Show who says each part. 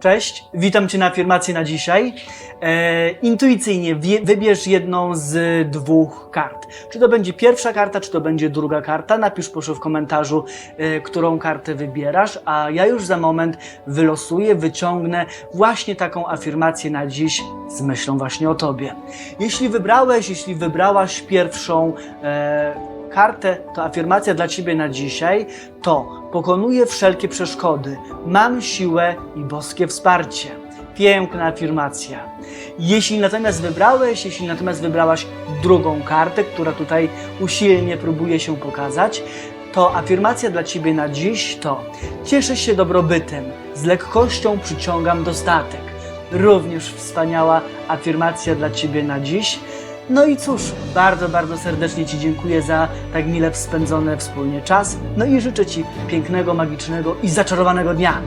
Speaker 1: Cześć, witam Cię na afirmacji na dzisiaj. E, intuicyjnie wybierz jedną z dwóch kart. Czy to będzie pierwsza karta, czy to będzie druga karta. Napisz proszę w komentarzu, e, którą kartę wybierasz, a ja już za moment wylosuję, wyciągnę właśnie taką afirmację na dziś z myślą właśnie o Tobie. Jeśli wybrałeś, jeśli wybrałaś pierwszą e, kartę, to afirmacja dla Ciebie na dzisiaj to pokonuję wszelkie przeszkody, mam siłę i boskie wsparcie. Piękna afirmacja. Jeśli natomiast wybrałeś, jeśli natomiast wybrałaś drugą kartę, która tutaj usilnie próbuje się pokazać, to afirmacja dla Ciebie na dziś to cieszę się dobrobytem, z lekkością przyciągam dostatek. Również wspaniała afirmacja dla Ciebie na dziś. No i cóż, bardzo, bardzo serdecznie Ci dziękuję za tak mile spędzony wspólnie czas. No i życzę Ci pięknego, magicznego i zaczarowanego dnia.